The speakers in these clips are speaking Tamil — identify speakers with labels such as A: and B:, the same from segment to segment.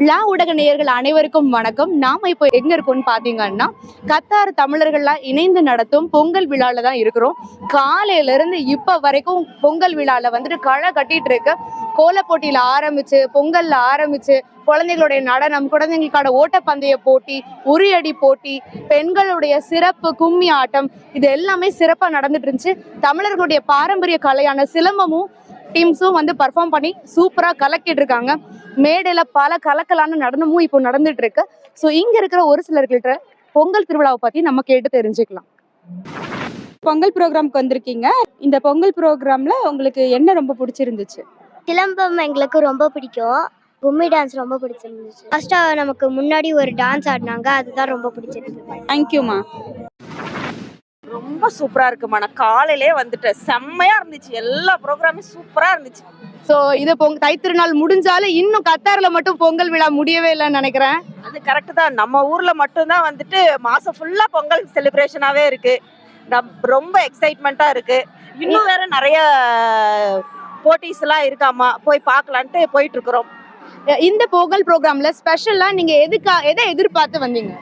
A: லா ஊடக நேயர்கள் அனைவருக்கும் வணக்கம். நாம இப்போ எங்க இருக்கோம்னு பாத்தீங்கன்னா கத்தார் தமிழர்கள்லாம் இணைந்து நடத்தும் பொங்கல் விழால தான் இருக்கிறோம். காலையில இருந்து இப்ப வரைக்கும் பொங்கல் விழால வந்துட்டு களை கட்டிட்டு இருக்கு. கோல போட்டியில ஆரம்பிச்சு பொங்கல்ல ஆரம்பிச்சு குழந்தைகளுடைய நடனம் குழந்தைங்களுக்கான ஓட்டப்பந்தய போட்டி உரியடி போட்டி பெண்களுடைய சிறப்பு கும்மி ஆட்டம் இது எல்லாமே சிறப்பா நடந்துட்டு இருந்துச்சு. தமிழர்களுடைய பாரம்பரிய கலையான சிலம்பமும் டீம்ஸும் வந்து பர்ஃபார்ம் பண்ணி சூப்பராக கலக்கிட்டு இருக்காங்க. மேடையில பல கலக்கலான நடனமும் இப்போ நடந்துட்டு இருக்கு ஸோ இங்க இருக்கிற ஒரு சிலர்கிட்ட பொங்கல் திருவிழாவை பத்தி நம்ம கேட்டு தெரிஞ்சுக்கலாம்.
B: பொங்கல் ப்ரோக்ராம்க்கு வந்திருக்கீங்க. இந்த பொங்கல் ப்ரோக்ராம்ல உங்களுக்கு என்ன ரொம்ப பிடிச்சிருந்துச்சு?
C: சிலம்பம் எங்களுக்கு ரொம்ப பிடிக்கும். கும்மி டான்ஸ் ரொம்ப பிடிச்சிருந்துச்சு. ஃபர்ஸ்ட்டாக நமக்கு முன்னாடி ஒரு டான்ஸ் ஆடினாங்க. அதுதான் ரொம்ப பிடிச்சிருந்தது
B: தேங்க்யூமா
D: ரொம்ப சூப்பரா இருக்குமா? நான் காலையிலே வந்துட்டேன். செம்மையா இருந்துச்சு. எல்லா ப்ரோக்ராமும் சூப்பரா இருந்துச்சு.
A: ஸோ இது பொங்க தைத்திருநாள் முடிஞ்சாலும் இன்னும் கத்தார்ல மட்டும் பொங்கல் விழா முடியவே இல்லைன்னு நினைக்கிறேன்.
D: அது கரெக்ட் தான். நம்ம ஊர்ல மட்டும்தான் வந்துட்டு மாசம் ஃபுல்லா பொங்கல் செலிப்ரேஷனாவே இருக்கு. நம்- ரொம்ப எக்ஸைட்மெண்ட்டா இருக்கு. இன்னும் வேற நிறைய போட்டிஸ் எல்லாம் இருக்காமா போய் பார்க்கலான்ட்டு போயிட்டு இருக்கிறோம்.
A: இந்த பொங்கல் ப்ரோக்ராம்ல ஸ்பெஷலா நீங்க எதுக்கா எதை எதிர்பார்த்து வந்தீங்க?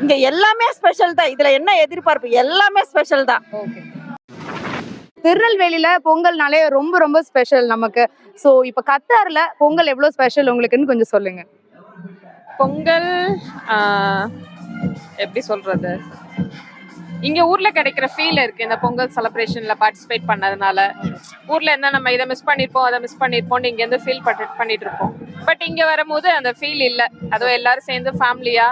D: இங்க எல்லாமே ஸ்பெஷல் தான். இதுல என்ன எதிர்பார்ப்பு? எல்லாமே ஸ்பெஷல் தான்.
A: திருநெல்வேலியில பொங்கல்னாலே ரொம்ப ரொம்ப ஸ்பெஷல் நமக்கு. ஸோ இப்போ கத்தாரில் பொங்கல் எவ்வளோ ஸ்பெஷல் உங்களுக்குன்னு கொஞ்சம் சொல்லுங்க.
E: பொங்கல் எப்படி சொல்றது? இங்க ஊர்ல கிடைக்கிற ஃபீல் இருக்கு. இந்த பொங்கல் செலிப்ரேஷன்ல பார்ட்டிசிபேட் பண்ணதுனால. ஊர்ல இருந்தா நம்ம இதை மிஸ் பண்ணிருப்போம் அதை மிஸ் பண்ணிருப்போம் இங்க இருந்து ஃபீல் பண்ணிட்டு இருப்போம் பட் இங்க வரும்போது அந்த ஃபீல் இல்ல. அதுவும் எல்லாரும் சேர்ந்து ஃபேமிலியா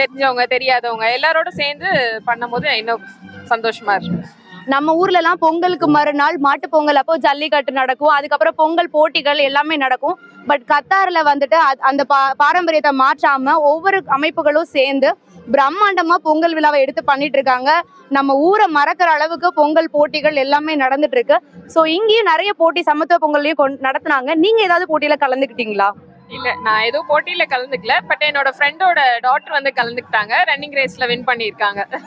E: தெரிஞ்சவங்க தெரியாதவங்க எல்லாரோட சேர்ந்து பண்ணும்போது இன்னும் சந்தோஷமா இருக்கு.
A: நம்ம ஊர்ல எல்லாம் பொங்கலுக்கு மறுநாள் மாட்டு பொங்கல் அப்போ ஜல்லிக்கட்டு நடக்கும். அதுக்கப்புறம் பொங்கல் போட்டிகள் எல்லாமே நடக்கும். பட் கத்தார்ல வந்துட்டு அ- அந்த பா- பாரம்பரியத்தை மாற்றாம ஒவ்வொரு அமைப்புகளும் சேர்ந்து பிரம்மாண்டமா பொங்கல் விழாவை எடுத்து பண்ணிட்டு இருக்காங்க நம்ம ஊரை மறக்கிற அளவுக்கு பொங்கல் போட்டிகள் எல்லாமே நடந்துட்டு இருக்கு ஸோ இங்கேயும் நிறைய போட்டி சமத்துவ பொங்கல்லையும் நடத்துனாங்க. நீங்க ஏதாவது போட்டியில கலந்துக்கிட்டீங்களா?
E: இல்ல நான் எதுவும் போட்டியில கலந்துக்கல. பட் என்னோட ஃப்ரெண்டோட டாட்டர் வந்து கலந்துக்கிட்டாங்க. ரன்னிங் ரேஸ்ல வின் பண்ணியிருக்காங்க.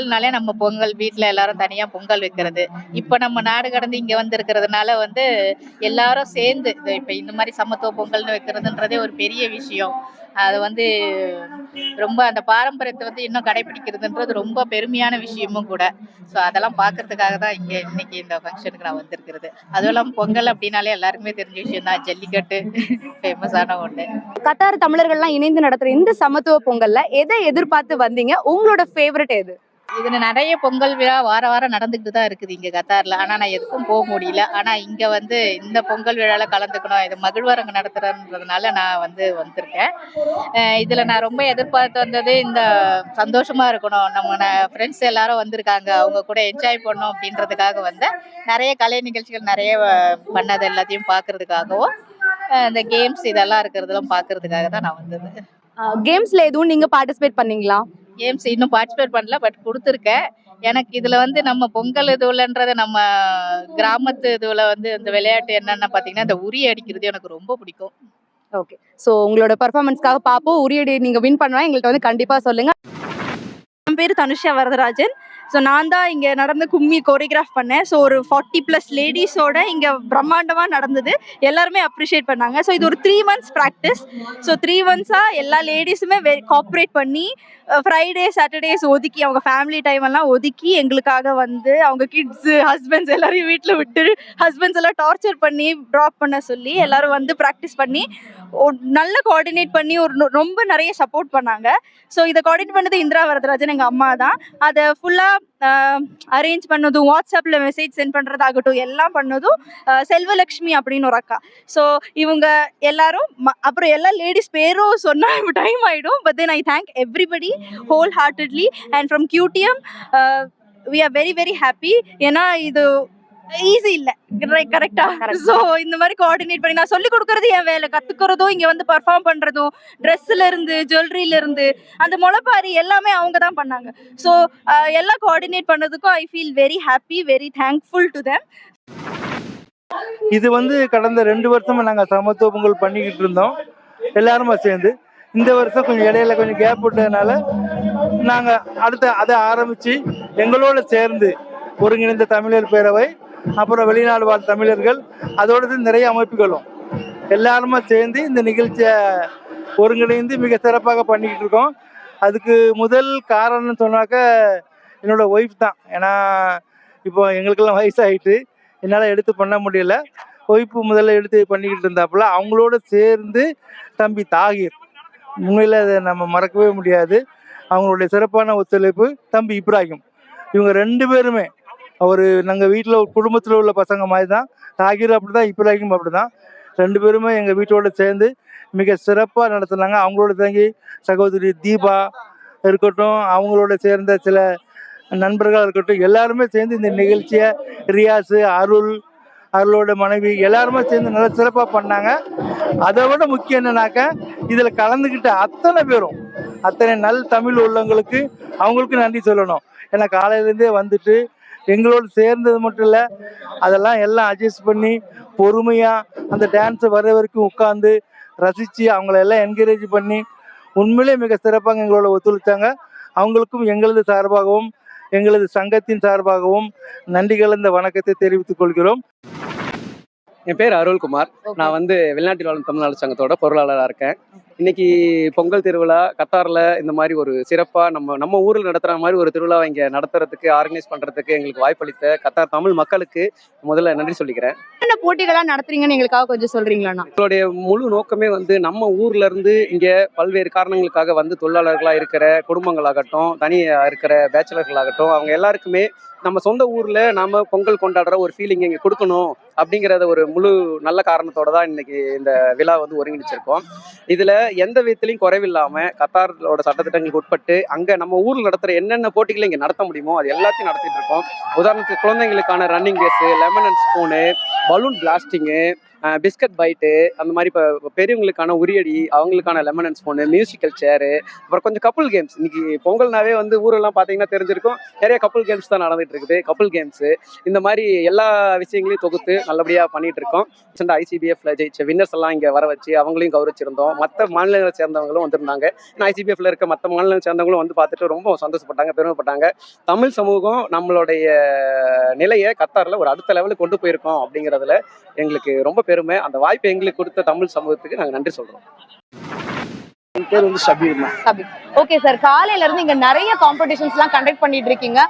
F: பொங்கல்னாலே நம்ம பொங்கல் வீட்டில் எல்லாரும் தனியாக பொங்கல் வைக்கிறது. இப்போ நம்ம நாடு கடந்து இங்கே வந்து இருக்கிறதுனால வந்து எல்லாரும் சேர்ந்து இப்போ இந்த மாதிரி சமத்துவ பொங்கல்னு வைக்கிறதுன்றதே ஒரு பெரிய விஷயம். அது வந்து ரொம்ப அந்த பாரம்பரியத்தை வந்து இன்னும் கடைபிடிக்கிறதுன்றது ரொம்ப பெருமையான விஷயமும் கூட. ஸோ அதெல்லாம் பார்க்கறதுக்காக தான் இங்கே இன்னைக்கு இந்த ஃபங்க்ஷனுக்கு நான் வந்திருக்கிறது. அதுவும் இல்லாமல் பொங்கல் அப்படின்னாலே எல்லாருக்குமே தெரிஞ்ச விஷயம் தான். ஜல்லிக்கட்டு ஃபேமஸான ஒன்று
A: கத்தார் தமிழர்கள்லாம் இணைந்து நடத்துகிற இந்த சமத்துவ பொங்கலில் எதை எதிர்பார்த்து வந்தீங்க? உங்களோட ஃபேவரட் எது?
F: இதுல நிறைய பொங்கல் விழா வார வாரம் நடந்துக்கிட்டு தான் இருக்குது இங்க கத்தார்ல. ஆனா நான் எதுக்கும் போக முடியல. ஆனா இங்க வந்து இந்த பொங்கல் விழால கலந்துக்கணும். இது மகிழ்வரங்கு நடத்துறதுனால நான் வந்து வந்திருக்கேன். இதுல நான் ரொம்ப எதிர்பார்த்து வந்தது இந்த சந்தோஷமா இருக்கணும். நம்ம ஃப்ரெண்ட்ஸ் எல்லாரும் வந்திருக்காங்க. அவங்க கூட என்ஜாய் பண்ணும் அப்படின்றதுக்காக வந்து நிறைய கலை நிகழ்ச்சிகள் நிறைய பண்ணது எல்லாத்தையும் பார்க்கறதுக்காகவும் இந்த கேம்ஸ் இதெல்லாம் இருக்கிறதெல்லாம் பார்க்கறதுக்காக தான் நான் வந்தது.
A: கேம்ஸ்ல எதுவும் நீங்க பார்ட்டிசிபேட் பண்ணீங்களா?
F: கேம்ஸ் இன்னும் பார்ட்டிசிபேட் பண்ணல பட் கொடுத்துருக்கேன். எனக்கு இதில் வந்து நம்ம பொங்கல் இதுவில்ன்றதை நம்ம கிராமத்து இதுவில் வந்து இந்த விளையாட்டு என்னென்ன பார்த்தீங்கன்னா இந்த உரி அடிக்கிறது எனக்கு ரொம்ப பிடிக்கும்.
A: ஓகே ஸோ உங்களோட பர்ஃபார்மன்ஸ்க்காக பார்ப்போம் உரியடி நீங்கள் வின் பண்ணா எங்கள்கிட்ட வந்து கண்டிப்பாக சொல்லுங்கள்
B: என் பேர் தனுஷா வரதராஜன். ஸோ நான் தான் இங்கே நடந்த கும்மி கோரியோகிராஃப் பண்ணேன். ஸோ ஒரு ஃபார்ட்டி ப்ளஸ் லேடிஸோட இங்கே பிரம்மாண்டமாக நடந்தது. எல்லாருமே அப்ரிஷியேட் பண்ணாங்க. ஸோ இது ஒரு three months practice so three மந்த்ஸாக எல்லா லேடிஸுமே வெ கோஆப்ரேட் பண்ணி ஃப்ரைடே சாட்டர்டேஸ் ஒதுக்கி அவங்க ஃபேமிலி டைம் எல்லாம் ஒதுக்கி எங்களுக்காக வந்து அவங்க கிட்ஸு ஹஸ்பண்ட்ஸ் எல்லாரையும் வீட்டில் விட்டு ஹஸ்பண்ட்ஸ் எல்லாம் டார்ச்சர் பண்ணி ட்ராப் பண்ண சொல்லி எல்லாரும் வந்து ப்ராக்டிஸ் பண்ணி நல்ல கோஆர்டினேட் பண்ணி ஒரு ரொம்ப நிறைய சப்போர்ட் பண்ணாங்க. ஸோ இதை கோஆர்டினேட் பண்ணது இந்திரா வரதராஜன் எங்கள் அம்மா தான். அதை ஃபுல்லாக அரேஞ்ச் பண்ணதும் வாட்ஸ்அப்பில் மெசேஜ் சென்ட் பண்ணுறதாகட்டும் எல்லாம் பண்ணதும் செல்வலக்ஷ்மி அப்படின்னு ஒரு அக்கா. ஸோ இவங்க எல்லாரும் ம- அப்புறம் எல்லா லேடிஸ் பேரும் சொன்னால் டைம் ஆகிடும் but then I thank everybody whole heartedly and from QTM we are very very happy ஏன்னா இது ஈஸி இல்லை. கரெக்டா ஸோ இந்த மாதிரி கோஆர்டினேட் பண்ணி நான் சொல்லி கொடுக்கறது என் வேலை. கத்துக்கிறதும் இங்க வந்து பர்ஃபார்ம் பண்றதும் ட்ரெஸ்ல இருந்து ஜுவல்லரியில இருந்து அந்த முளைப்பாரி எல்லாமே அவங்க தான் பண்ணாங்க. ஸோ எல்லாம் coordinate பண்ணதுக்கும் I feel very happy very thankful to them.
G: இது வந்து கடந்த ரெண்டு வருஷமா நாங்க சமத்துவ பொங்கல் பண்ணிக்கிட்டு இருந்தோம். எல்லாருமா சேர்ந்து. இந்த வருஷம் கொஞ்சம் இடையில கொஞ்சம் கேப் விட்டதுனால நாங்க அடுத்த அதை ஆரம்பிச்சு எங்களோட சேர்ந்து ஒருங்கிணைந்த தமிழர் பேரவை அப்புறம் வெளிநாடு வாழ் தமிழர்கள் அதோடு சேர்ந்து நிறைய அமைப்புகளும். எல்லாருமே சேர்ந்து இந்த நிகழ்ச்சியை ஒருங்கிணைந்து மிக சிறப்பாக பண்ணிக்கிட்டு இருக்கோம். அதுக்கு முதல் காரணம்னு சொன்னாக்க என்னோட ஒய்ஃப் தான். ஏன்னா இப்போ எங்களுக்கெல்லாம் வயசாகிட்டு என்னால் எடுத்து பண்ண முடியல. ஒய்ஃபு முதல்ல எடுத்து பண்ணிக்கிட்டு இருந்தாப்புல அவங்களோட சேர்ந்து தம்பி தாகிர். உண்மையில் அதை நம்ம மறக்கவே முடியாது. அவங்களுடைய சிறப்பான ஒத்துழைப்பு தம்பி இப்ராஹிம். இவங்க ரெண்டு பேருமே அவர் நாங்கள் வீட்டில் ஒரு குடும்பத்தில் உள்ள பசங்க மாதிரி தான் தாகிர் அப்படி தான் இப்ராஹிம் அப்படி தான் ரெண்டு பேருமே எங்கள் வீட்டோட சேர்ந்து மிக சிறப்பாக நடத்துனாங்க. அவங்களோட தங்கி சகோதரி தீபா இருக்கட்டும் அவங்களோட சேர்ந்த சில நண்பர்களாக இருக்கட்டும் எல்லாருமே சேர்ந்து இந்த நிகழ்ச்சியை ரியாஸு அருள் அருளோட மனைவி எல்லாருமே சேர்ந்து நல்லா சிறப்பாக பண்ணாங்க. அதை விட முக்கியம் என்னன்னாக்கா இதில் கலந்துக்கிட்ட அத்தனை பேரும் அத்தனை நல் தமிழ் உள்ளவங்களுக்கு அவங்களுக்கு நன்றி சொல்லணும். ஏன்னா காலையிலேருந்தே வந்துட்டு எங்களோடு சேர்ந்தது மட்டும் இல்லை அதெல்லாம் எல்லாம் அட்ஜஸ்ட் பண்ணி பொறுமையாக அந்த டான்ஸை வர வரைக்கும் உட்காந்து ரசித்து அவங்கள எல்லாம் என்கரேஜ் பண்ணி உண்மையிலே மிக சிறப்பாக எங்களோட ஒத்துழைத்தாங்க அவங்களுக்கும் எங்களது சார்பாகவும் எங்களது சங்கத்தின் சார்பாகவும் நன்றி கலந்த வணக்கத்தை தெரிவித்துக் கொள்கிறோம்.
H: என் பேர் அருள்குமார். நான் வந்து வெளிநாட்டில் வாழும் தமிழ்நாடு சங்கத்தோட பொருளாளராக இருக்கேன். இன்னைக்கு பொங்கல் திருவிழா கத்தாரில் இந்த மாதிரி ஒரு சிறப்பாக நம்ம நம்ம ஊரில் நடத்துகிற மாதிரி ஒரு திருவிழாவை இங்கே நடத்துறதுக்கு ஆர்கனைஸ் பண்ணுறதுக்கு எங்களுக்கு வாய்ப்பளித்த கத்தார் தமிழ் மக்களுக்கு முதல்ல நன்றி சொல்லிக்கிறேன்.
A: என்னென்ன போட்டிகள்லாம் நடத்துறீங்கன்னு எங்களுக்காக கொஞ்சம் சொல்றீங்களாண்ணா?
H: எங்களுடைய முழு நோக்கமே வந்து நம்ம ஊர்ல இருந்து இங்கே பல்வேறு காரணங்களுக்காக வந்து தொழிலாளர்களாக இருக்கிற குடும்பங்களாகட்டும் தனியாக இருக்கிற பேச்சுலர்களாகட்டும் அவங்க எல்லாருக்குமே நம்ம சொந்த ஊர்ல நாம பொங்கல் கொண்டாடுற ஒரு ஃபீலிங் இங்கே கொடுக்கணும் அப்படிங்கிறத ஒரு முழு நல்ல காரணத்தோட தான் இன்னைக்கு இந்த விழா வந்து ஒருங்கிணைச்சிருக்கோம். இதுல எந்த விதத்திலையும் குறைவில்லாம கத்தாரோட சட்டத்திட்டங்களுக்கு உட்பட்டு அங்க நம்ம ஊர்ல நடத்துற என்னென்ன போட்டிகளை இங்க நடத்த முடியுமோ அது எல்லாத்தையும் நடத்திட்டு இருக்கோம். உதாரணத்துக்கு குழந்தைங்களுக்கான running race lemon and spoon balloon blasting biscuit bite அந்த மாதிரி இப்போ பெரியவங்களுக்கான உரியடி அவங்களுக்கான lemon and spoon musical chair அப்புறம் கொஞ்சம் கப்புள் கேம்ஸ் இன்னைக்கு பொங்கல்னாவே வந்து ஊரெல்லாம் பார்த்தீங்கன்னா தெரிஞ்சிருக்கும். நிறைய கப்புள் கேம்ஸ் தான் நடந்துட்டு இருக்குது. கப்புள் கேம்ஸு இந்த மாதிரி எல்லா விஷயங்களையும் தொகுத்து நல்லபடியாக பண்ணிட்டு இருக்கோம். ரீசெண்டாக ஐசிபிஎஃப்ல ஜெயிச்ச வின்னர்ஸ் எல்லாம் இங்கே வர வச்சு அவங்களையும் கௌரவிச்சிருந்தோம். மற்ற மாநிலங்களை சேர்ந்தவங்களும் வந்திருந்தாங்க. ஐசிபிஎஃப்ல இருக்க மற்ற மாநிலங்களை சேர்ந்தவங்களும் வந்து பார்த்துட்டு ரொம்ப சந்தோஷப்பட்டாங்க பெருமைப்பட்டாங்க. தமிழ் சமூகம் நம்மளுடைய நிலையை கத்தாரில் ஒரு அடுத்த லெவலுக்கு கொண்டு போயிருக்கோம் அப்படிங்கிறதுல எங்களுக்கு ரொம்ப பெருமை அந்த வாய்ப்பை எங்களுக்கு கொடுத்த தமிழ் சமூகத்துக்கு நாங்கள் நன்றி சொல்கிறோம்
I: என் பேர் வந்து ஷபீர். தான்
A: ஓகே சார் காலையில இருந்து இங்க நிறைய காம்படிஷன்ஸ் எல்லாம் கண்டக்ட் பண்ணிட்டு இருக்கீங்க.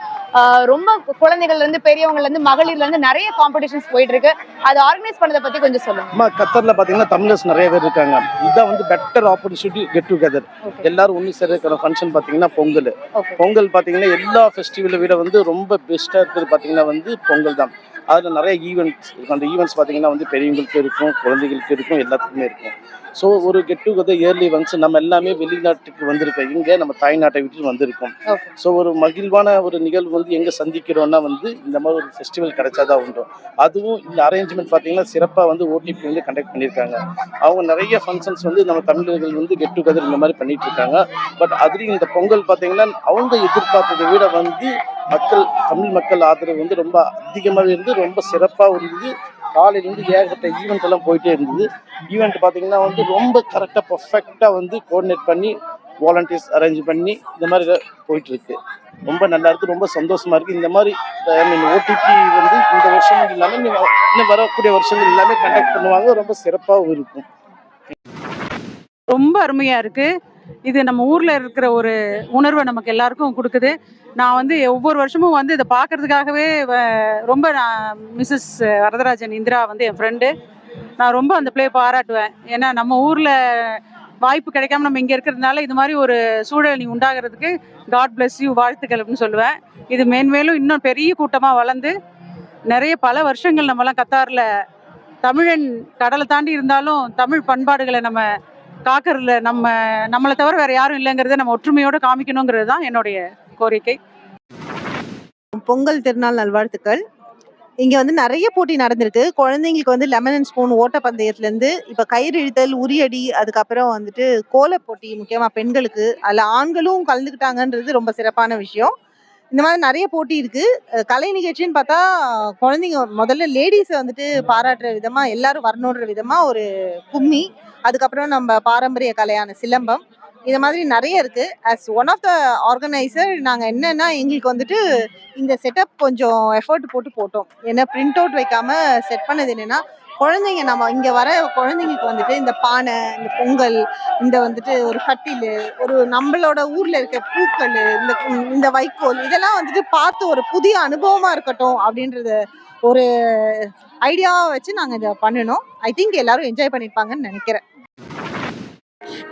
A: ரொம்ப குழந்தைகள்ல இருந்து பெரியவங்கல இருந்து மகளிர்ல இருந்து நிறைய காம்படிஷன்ஸ் போயிட்டு இருக்கு. அதை ஆர்கனைஸ் பண்ணதை பத்தி கொஞ்சம் சொல்லுங்க.
I: அம்மா கத்தர்ல பாத்தீங்கன்னா தமிழர்ஸ் நிறைய பேர் இருக்காங்க. இதுதான் வந்து பெட்டர் ஆப்பர்ச்சுனிட்டி கெட் டுகெதர். எல்லாரும் ஒன்று சேர்க்கிற ஃபங்க்ஷன் பாத்தீங்கன்னா பொங்கல்.
A: Okay.
I: பொங்கல் பாத்தீங்கன்னா எல்லா ஃபெஸ்டிவலை விட வந்து ரொம்ப பெஸ்ட்டாக இருக்கிறது பாத்தீங்கன்னா வந்து பொங்கல் தான். அதில் நிறைய ஈவெண்ட்ஸ் இருக்கும் அந்த ஈவெண்ட்ஸ் பார்த்தீங்கன்னா வந்து பெரியவங்களுக்கு இருக்கும் குழந்தைகளுக்கு இருக்கும் எல்லாத்துக்குமே இருக்கும். ஸோ ஒரு கெட் டுகெதர் இயர்லி ஒன்ஸ் நம்ம எல்லாமே வெளிநாட்டுக்கு வந்திருக்கோம். இங்கே நம்ம தாய்நாட்டை விட்டு வந்திருக்கோம். ஸோ ஒரு மகிழ்வான ஒரு நிகழ்வு வந்து எங்கே சந்திக்கிறோம்னா வந்து இந்த மாதிரி ஒரு ஃபெஸ்டிவல் கிடைச்சாதான் உண்டு. அதுவும் இந்த அரேஞ்ச்மெண்ட் பார்த்தீங்கன்னா சிறப்பாக வந்து ஓடிபி வந்து கண்டக்ட் பண்ணியிருக்காங்க. அவங்க நிறைய ஃபங்க்ஷன்ஸ் வந்து நம்ம தமிழர்கள் வந்து கெட் டுகெதர் இந்த மாதிரி பண்ணிட்டு இருக்காங்க. பட் அதுலேயும் இந்த பொங்கல் பார்த்தீங்கன்னா அவங்க எதிர்பார்த்ததை விட வந்து மக்கள் தமிழ் மக்கள் ஆதரவு வந்து ரொம்ப அதிகமாக இருந்து ரொம்ப சிறப்பாக இருந்தது காலையிலேருந்து ஏகப்பட்ட ஈவெண்ட் எல்லாம் போயிட்டே இருந்தது. ஈவெண்ட் பார்த்தீங்கன்னா வந்து ரொம்ப கரெக்டாக பர்ஃபெக்டாக வந்து கோஆர்டினேட் பண்ணி வாலண்டியர்ஸ் அரேஞ்ச் பண்ணி இந்த மாதிரி போயிட்டு இருக்கு. ரொம்ப நல்லா இருக்கு ரொம்ப சந்தோஷமா இருக்கு. இந்த மாதிரி ஐ மீன் ஓடிபி வந்து இந்த வருஷம் இல்லாமல் இன்னும் வ- இன்னும் வரக்கூடிய வருஷங்கள் எல்லாமே கண்டக்ட் பண்ணுவாங்க. ரொம்ப சிறப்பாகவும் இருக்கும்.
J: ரொம்ப அருமையா இருக்கு. இது நம்ம ஊரில் இருக்கிற ஒரு உணர்வை நமக்கு எல்லாருக்கும் கொடுக்குது. நான் வந்து ஒவ்வொரு வருஷமும் வந்து இதை பார்க்கறதுக்காகவே ரொம்ப நான் மிஸ்ஸஸ் வரதராஜன் இந்திரா வந்து என் ஃப்ரெண்டு நான் ரொம்ப அந்த பிளே பாராட்டுவேன். ஏன்னா நம்ம ஊரில் வாய்ப்பு கிடைக்காம நம்ம இங்கே இருக்கிறதுனால இது மாதிரி ஒரு சூழல் நீ உண்டாகிறதுக்கு காட் பிளஸ் யூ வாழ்த்துக்கள் அப்படின்னு சொல்லுவேன். இது மேன்மேலும் இன்னும் பெரிய கூட்டமாக வளர்ந்து நிறைய பல வருஷங்கள் நம்மலாம் கத்தாரில் தமிழன் கடலை தாண்டி இருந்தாலும் தமிழ் பண்பாடுகளை நம்ம காக்கறதுல நம்ம நம்மளை தவிர வேற யாரும் இல்லைங்கிறத நம்ம ஒற்றுமையோட காமிக்கணுங்கிறது தான் என்னுடைய கோரிக்கை.
K: பொங்கல் திருநாள் நல்வாழ்த்துக்கள். இங்க வந்து நிறைய போட்டி நடந்திருக்கு. குழந்தைங்களுக்கு வந்து லெமன் அண்ட் ஸ்பூன் ஓட்டப்பந்தயத்துலேருந்து இருந்து இப்ப கயிறு இழுத்தல் உரியடி அதுக்கப்புறம் வந்துட்டு கோல போட்டி முக்கியமா பெண்களுக்கு. அதுல ஆண்களும் கலந்துக்கிட்டாங்கன்றது ரொம்ப சிறப்பான விஷயம். இந்த மாதிரி நிறைய போட்டி இருக்கு. கலை நிகழ்ச்சின்னு பார்த்தா குழந்தைங்க முதல்ல லேடிஸை வந்துட்டு பாராட்டுற விதமா எல்லாரும் வரணுன்ற விதமா ஒரு கும்மி. அதுக்கப்புறம் நம்ம பாரம்பரிய கலையான சிலம்பம். இது மாதிரி நிறைய இருக்கு. As one of the organiser நாங்கள் என்னன்னா எங்களுக்கு வந்துட்டு இந்த செட்டப் கொஞ்சம் எஃபர்ட் போட்டு போட்டோம். ஏன்னா பிரிண்ட் அவுட் வைக்காம செட் பண்ணது என்னன்னா குழந்தைங்க நம்ம இங்க வர குழந்தைங்களுக்கு வந்துட்டு இந்த பானை இந்த பொங்கல் இந்த வந்துட்டு ஒரு கட்டில் ஒரு நம்மளோட ஊர்ல இருக்க பூக்கள் இந்த இந்த வைக்கோல் இதெல்லாம் வந்துட்டு பார்த்து ஒரு புதிய அனுபவமா இருக்கட்டும் அப்படின்றத ஒரு ஐடியாவை வச்சு நாங்கள் இதை பண்ணணும். ஐ திங்க் எல்லாரும் என்ஜாய் பண்ணிருப்பாங்கன்னு நினைக்கிறேன்.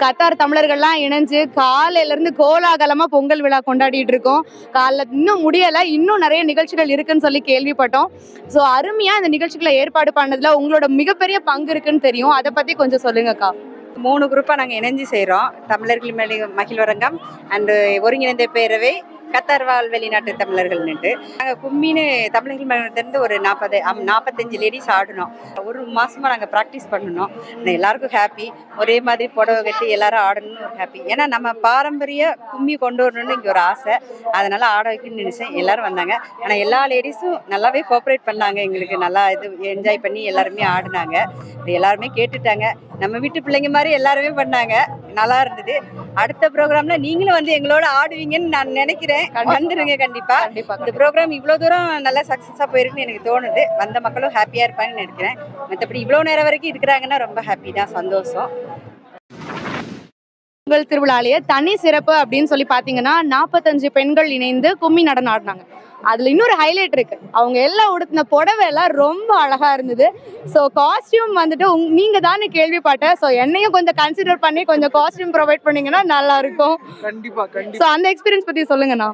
A: கத்தார் தமிழர்கள்லாம் இணைஞ்சு காலையில இருந்து கோலாகலமா பொங்கல் விழா கொண்டாடிட்டு இருக்கோம். காலைல இன்னும் முடியல இன்னும் நிறைய நிகழ்ச்சிகள் இருக்குன்னு சொல்லி கேள்விப்பட்டோம். ஸோ அருமையா இந்த நிகழ்ச்சிகளை ஏற்பாடு பண்ணதுல உங்களோட மிகப்பெரிய பங்கு இருக்குன்னு தெரியும். அதை பத்தி கொஞ்சம் சொல்லுங்கக்கா.
L: மூணு குரூப்பாக நாங்கள் இணைஞ்சு செய்கிறோம் தமிழர்கள் மேலே மகிழ்வரங்கம் அண்டு ஒருங்கிணைந்த பேரவை கத்தார் வாழ் வெளிநாட்டு தமிழர்கள்னுட்டு நாங்கள் கும்மின்னு தமிழர்கள் மகிழ்ந்து ஒரு நாற்பது நாற்பத்தஞ்சு லேடிஸ் ஆடினோம் ஒரு மாசமா நாங்கள் ப்ராக்டிஸ் பண்ணணும். எல்லாருக்கும் ஹாப்பி ஒரே மாதிரி புடவை கட்டி எல்லாரும் ஆடணும்னு ஒரு ஹாப்பி ஏன்னா நம்ம பாரம்பரிய கும்மி கொண்டு வரணும்னு இங்கே ஒரு ஆசை. அதனால ஆட வைக்கணும்னு நினைச்சேன். எல்லாரும் வந்தாங்க. ஆனால் எல்லா லேடிஸும் நல்லாவே கோஆப்ரேட் பண்ணாங்க. எங்களுக்கு நல்லா இது என்ஜாய் பண்ணி எல்லாருமே ஆடினாங்க. எல்லாருமே கேட்டுட்டாங்க. நம்ம வீட்டு பிள்ளைங்க மாதிரி எல்லாருமே பண்ணாங்க. நல்லா இருந்தது. அடுத்த ப்ரோக்ராம்ல நீங்களும் வந்து எங்களோட ஆடுவீங்கன்னு நான் நினைக்கிறேன். வந்துருங்க கண்டிப்பா. இந்த ப்ரோக்ராம் இவ்வளோ தூரம் நல்லா சக்ஸஸாக போயிருக்குன்னு எனக்கு தோணுது. வந்த மக்களும் ஹாப்பியாக இருப்பாங்கன்னு நினைக்கிறேன். மற்றபடி இவ்வளோ நேரம் வரைக்கும் இருக்கிறாங்கன்னா ரொம்ப ஹாப்பி தான் சந்தோஷம்.
A: பொங்கல் திருவிழாலேயே தனி சிறப்பு அப்படின்னு சொல்லி பாத்தீங்கன்னா நாற்பத்தஞ்சு பெண்கள் இணைந்து கும்மி நடனம் ஆடினாங்க. அதுல இன்னொரு ஹைலைட் இருக்கு. அவங்க எல்லாம் உடுத்தின புடவை எல்லாம் ரொம்ப அழகா இருந்தது. ஸோ காஸ்டியூம் வந்துட்டு உங் நீங்க தானே கேள்விப்பட்டேன் ஸோ என்னையும் கொஞ்சம் கன்சிடர் பண்ணி கொஞ்சம் காஸ்டியூம் ப்ரொவைட் பண்ணீங்கன்னா நல்லா இருக்கும்.
M: கண்டிப்பா
A: ஸோ அந்த எக்ஸ்பீரியன்ஸ் பத்தி சொல்லுங்கண்ணா.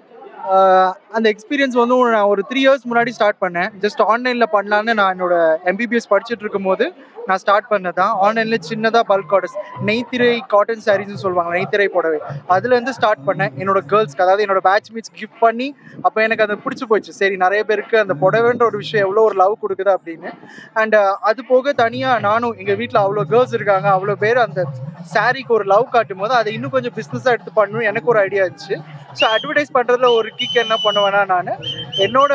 M: அந்த எக்ஸ்பீரியன்ஸ் வந்து நான் ஒரு த்ரீ இயர்ஸ் முன்னாடி ஸ்டார்ட் பண்ணேன். ஜஸ்ட் ஆன்லைனில் பண்ணலான்னு நான் என்னோட எம்பிபிஎஸ் படிச்சுட்டு இருக்கும்போது நான் ஸ்டார்ட் பண்ணது தான் ஆன்லைனில் சின்னதாக பல்க் ஆர்டர்ஸ் நெய்த்திரை காட்டன் சாரீஸ்னு சொல்லுவாங்க நெய்த்திரை புடவை. அதுலேருந்து ஸ்டார்ட் பண்ணேன். என்னோட கேர்ள்ஸ்க்கு அதாவது என்னோட பேட்ச்மேட்ஸ் கிஃப்ட் பண்ணி அப்போ எனக்கு அது பிடிச்சி போச்சு. சரி நிறைய பேருக்கு அந்த புடவைன்ற ஒரு விஷயம் எவ்வளோ ஒரு லவ் கொடுக்குது அப்படின்னு. அண்ட் அது போக தனியாக நானும் எங்கள் வீட்டில் அவ்வளோ கேர்ள்ஸ் இருக்காங்க அவ்வளோ பேர் அந்த சாரீக்கு ஒரு லவ் காட்டும் போது அதை இன்னும் கொஞ்சம் பிஸ்னஸாக எடுத்து பண்ணணும் எனக்கு ஒரு ஐடியா இருந்துச்சு. ஸோ அட்வர்டைஸ் பண்ணுறதுல ஒரு கிக் என்ன பண்ணுவேன்னா நான் என்னோட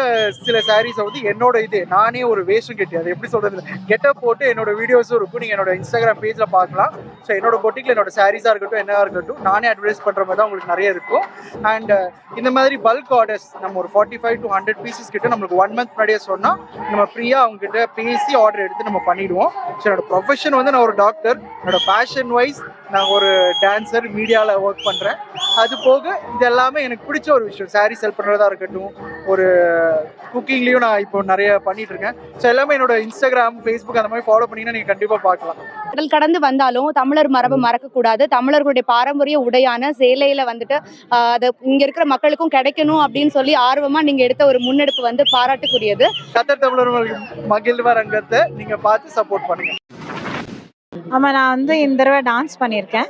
M: சில சாரீஸை வந்து என்னோட இது நானே ஒரு வேஷம் கட்டி அதை எப்படி சொல்கிறது கெட்டப் போட்டு என்னோட வீடியோஸும் இருக்கும் நீங்கள் என்னோட இன்ஸ்டாகிராம் பேஜில் பார்க்கலாம். ஸோ என்னோட பொட்டிக்கில் என்னோட சாரீஸாக இருக்கட்டும் என்னவா இருக்கட்டும் நானே அட்வர்டைஸ் பண்ணுற மாதிரி தான் உங்களுக்கு நிறைய இருக்கும். அண்ட் uh, இந்த மாதிரி பல்க் ஆர்டர்ஸ் நம்ம ஒரு forty five to hundred pieces கிட்ட நம்மளுக்கு ஒன் மந்த் முன்னாடியே சொன்னால் நம்ம ஃப்ரீயாக அவங்க கிட்ட பேசி ஆர்டர் எடுத்து நம்ம பண்ணிடுவோம். ஸோ என்னோட ப்ரொஃபஷன் வந்து நான் ஒரு டாக்டர் என்னோட பேஷன் வைஸ் நான் ஒரு டான்சர் மீடியாவில் ஒர்க் பண்ணுறேன் அது போக இது எல்லாமே எனக்கு பிடிச்ச ஒரு விஷயம். saree செல் பண்ணுறதா இருக்கட்டும் ஒரு குக்கிங்லேயும் நான் இப்போ நிறைய பண்ணிட்டு இருக்கேன். ஸோ எல்லாமே என்னோட இன்ஸ்டாகிராம் ஃபேஸ்புக் அந்த மாதிரி ஃபாலோ பண்ணீங்கன்னா நீங்கள் கண்டிப்பாக பார்க்கலாம்.
A: கடல் கடந்து வந்தாலும் தமிழர் மரபு மறக்க கூடாது தமிழர்களுடைய பாரம்பரிய உடையான சேலையில வந்துட்டு அது இங்க இருக்கிற மக்களுக்கும் கிடைக்கணும் அப்படின்னு சொல்லி ஆர்வமா நீங்க எடுத்த ஒரு முன்னெடுப்பு வந்து பாராட்டுக்குரியது.
M: கத்தர் தமிழர் மகிழ்வ ரங்கத்தை நீங்கள் பார்த்து சப்போர்ட் பண்ணுங்க.
N: ஆமாம் நான் வந்து இந்த தடவை டான்ஸ் பண்ணியிருக்கேன்.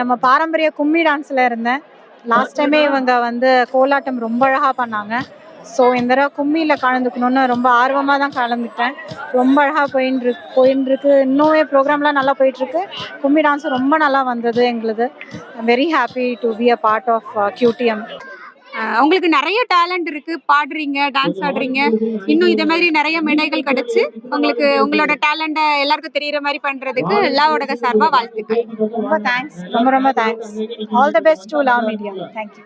N: நம்ம பாரம்பரிய கும்மி டான்ஸில் இருந்தேன். லாஸ்ட் டைமே இவங்க வந்து கோலாட்டம் ரொம்ப அழகாக பண்ணாங்க. ஸோ இந்த தடவை கும்மியில் கலந்துக்கணுன்னு ரொம்ப ஆர்வமாக தான் கலந்துக்கிட்டேன். ரொம்ப அழகாக போயின்னு இருக்கு போயின்னு இருக்கு. இன்னுமே ப்ரோக்ராம்லாம் நல்லா போயிட்டுருக்கு கும்மி டான்ஸ் ரொம்ப நல்லா வந்தது எங்களுது very happy to be a part of QTM
O: உங்களுக்கு நிறைய டேலண்ட் இருக்கு. பாடுறீங்க டான்ஸ் ஆடுறீங்க. இன்னும் இதே மாதிரி நிறைய மேடைகள் கிடைச்சு உங்களுக்கு உங்களோட டேலண்ட எல்லாருக்கும் தெரியுற மாதிரி பண்றதுக்கு எல்லா ஊடக சார்பா வாழ்த்துக்கள்.
N: ரொம்ப தேங்க்ஸ் ரொம்ப ரொம்ப thanks all the best to La Media. Thank you